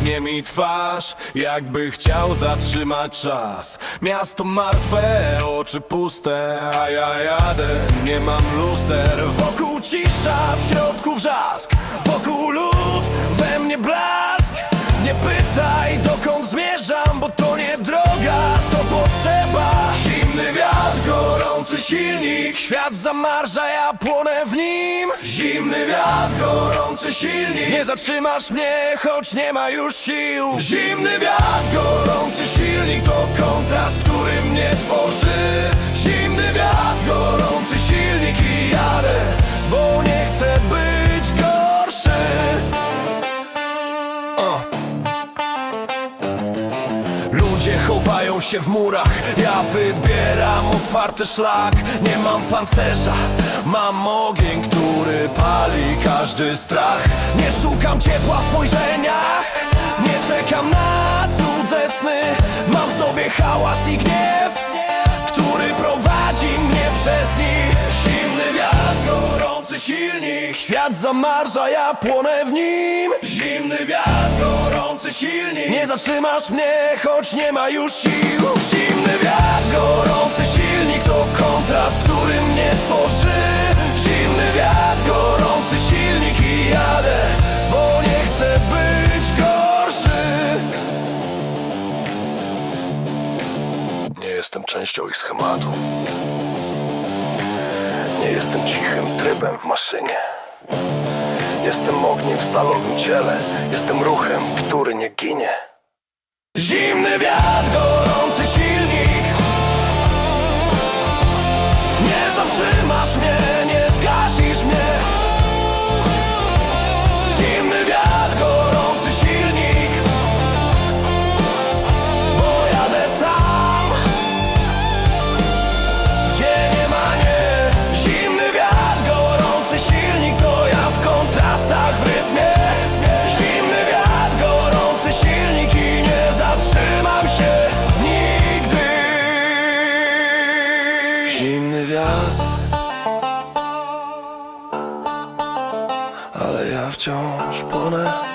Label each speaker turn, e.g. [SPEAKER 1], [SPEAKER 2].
[SPEAKER 1] tnie mi twarz Jakby chciał zatrzymać czas. Miasto martwe, oczy puste A ja jadę, nie mam luster. Wokół cisza, w środku wrzask Wokół lód, we mnie blask silnik. Świat zamarza, ja płonę w nim. Zimny wiatr, gorący silnik. Nie zatrzymasz mnie, choć nie ma już sił. Zimny wiatr, gorący silnik To kontrast, który mnie tworzy. Zimny wiatr, gorący silnik I jadę, bo nie chcę być gorszy. O. się w murach. Ja wybieram otwarty szlak. Nie mam pancerza Mam ogień, który pali każdy strach. Nie szukam ciepła w spojrzeniach Nie czekam na cudze sny. Mam w sobie hałas i gniew silnik. Świat zamarza, ja płonę w nim. Zimny wiatr, gorący silnik. Nie zatrzymasz mnie, choć nie ma już sił. Zimny wiatr, gorący silnik. To kontrast, który mnie tworzy. Zimny wiatr, gorący silnik I jadę, bo nie chcę być gorszy. Nie jestem częścią ich schematu nie jestem cichym trybem w maszynie. Jestem ogniem w stalowym ciele. Jestem ruchem, który nie ginie. Zimny wiatr, gorący wciąż płonę